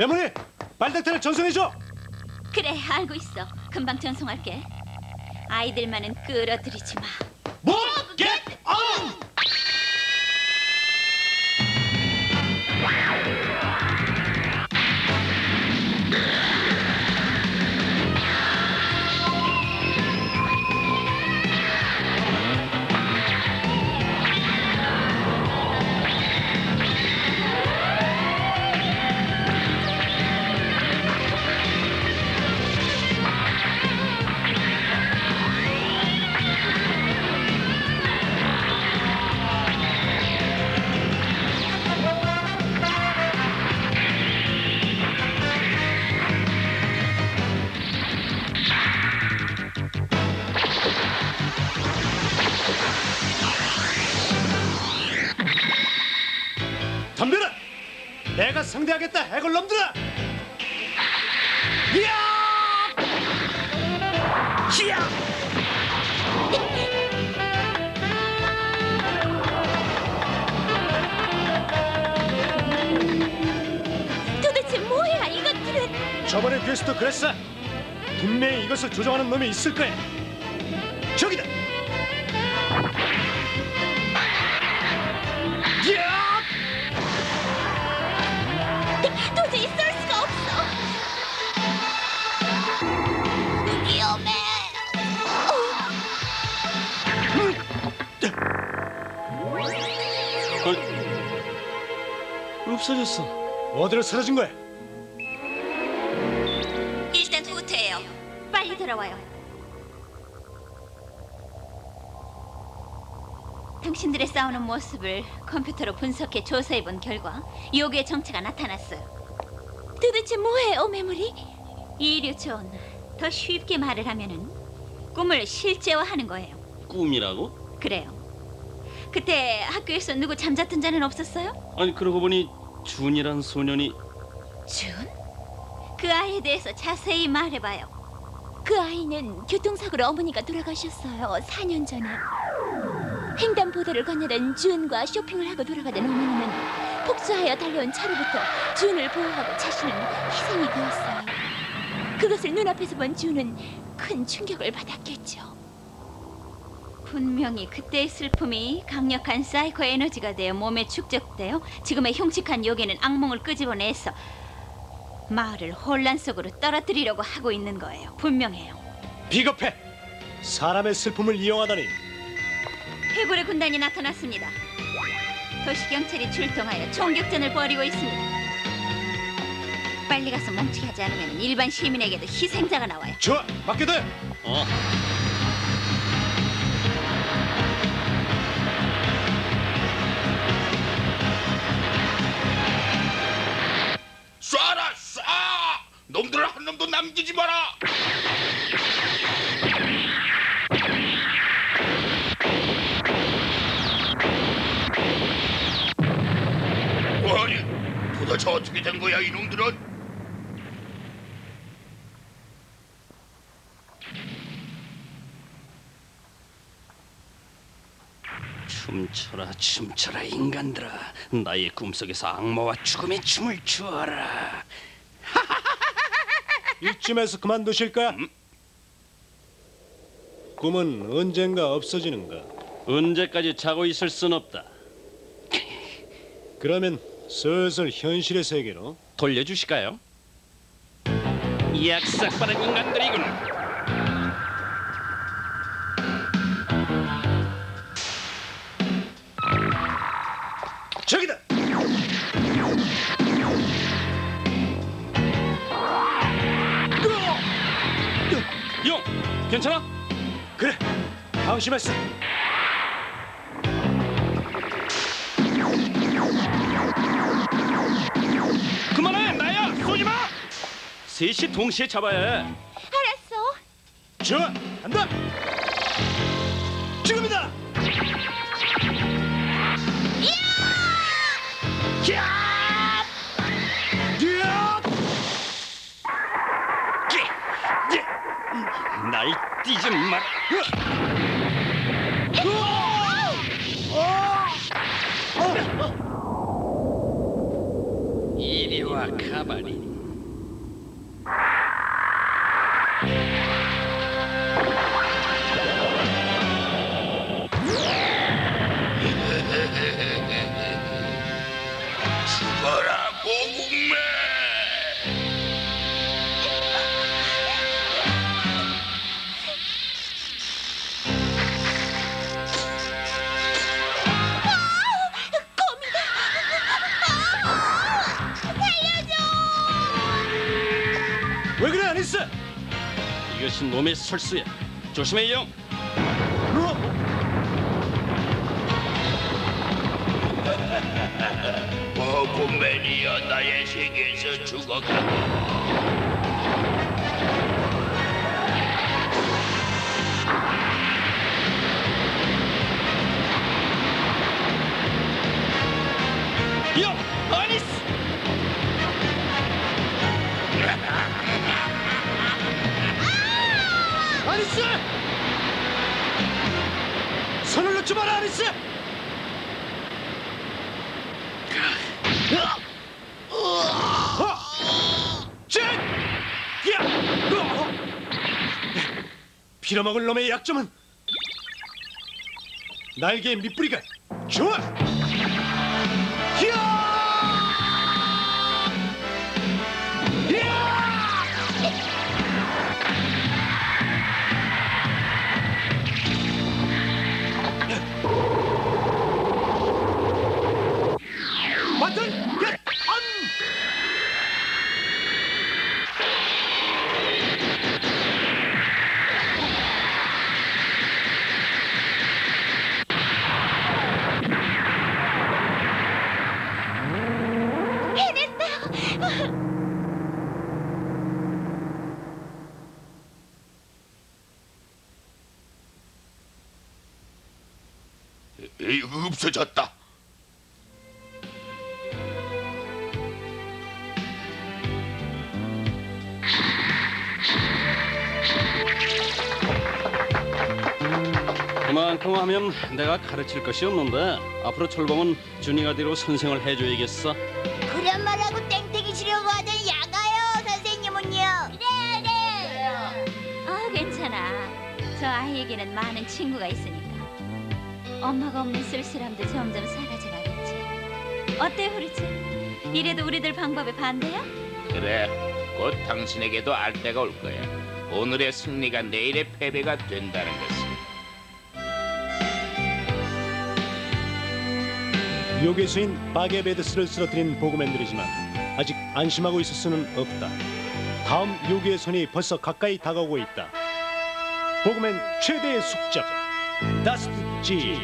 메모리 발닥터를 전송해줘. 그래 알고 있어. 금방 전송할게. 아이들만은 끌어들이지 마. 뭐? 상대하겠다 해골놈들아! 이야! 히야! 도대체 뭐야 이것들은? 저번에 뷰스도 그랬어. 분명히 이것을 조종하는 놈이 있을 거야. 저기다. 없어졌어. 어디로 사라진 거야? 일단 후퇴해요. 빨리 돌아와요. 당신들의 싸우는 모습을 컴퓨터로 분석해 조사해 본 결과 요괴의 정체가 나타났어요. 도대체 뭐예요, 메모리? 이류 존. 더 쉽게 말을 하면은 꿈을 실제화하는 거예요. 꿈이라고? 그래요. 그때 학교에서 누구 잠잤던 자는 없었어요? 아니 그러고 보니 준이란 소년이 준? 그 아이에 대해서 자세히 말해봐요. 그 아이는 교통사고로 어머니가 돌아가셨어요. 4년 전에. 횡단보도를 건너던 준과 쇼핑을 하고 돌아가던 어머니는 폭주하여 달려온 차로부터 준을 보호하고 자신은 희생이 되었어요. 그것을 눈앞에서 본 준은 큰 충격을 받았겠죠. 분명히 그때의 슬픔이 강력한 사이코 에너지가 되어 몸에 축적되어 지금의 흉측한 요괴는 악몽을 끄집어내서 마을을 혼란 속으로 떨어뜨리려고 하고 있는 거예요. 분명해요. 비겁해. 사람의 슬픔을 이용하다니. 해골의 군단이 나타났습니다. 도시 경찰이 출동하여 총격전을 벌이고 있습니다. 빨리 가서 멈추게 하지 않으면 일반 시민에게도 희생자가 나와요. 좋아, 맡겨둬. 어 놈들을 한 놈도 남기지 마라! 아니, 도대체 어떻게 된 거야 이놈들은? 춤춰라 춤춰라 인간들아 나의 꿈속에서 악마와 죽음의 춤을 추어라 이쯤에서 그만두실 거야? 꿈은 언젠가 없어지는가? 언제까지 자고 있을 순 없다 그러면 슬슬 현실의 세계로. 돌려주실까요? 약삭 빠른 인간들이군 괜찮아? 그래. 방심했어. 그만해 나야 쏘지마 셋이 동시에 잡아야 해 알았어. 좋아, 간다. 이 이것이 놈의 설수야. 조심해 영. 보국맨이여 나의 세계에서 죽어가 영 어! 빌어먹을 놈의 약점은 날개의 밑부리가 좋아! 없어졌다 그만큼 하면 내가 가르칠 것이 없는데 앞으로 철봉은 준이가 뒤로 선생을 해줘야겠어. 그런 말하고 땡땡이 치려고 하더니 야가요 선생님은요 네 네. 아, 괜찮아. 저 아이에게는 많은 친구가 있으니까. 엄마가 없는 쓸쓸함도 점점 사라져 가겠지. 어때, 후르츠? 이래도 우리들 방법에 반대야? 그래 곧 당신에게도 알 때가 올 거야 오늘의 승리가 내일의 패배가 된다는 것을 요괴 수인 바게베드스를 쓰러뜨린 보그맨들이지만 아직 안심하고 있을 수는 없다. 다음 요괴의 손이 벌써 가까이 다가오고 있다. 보그맨 최대의 숙적 다스트 g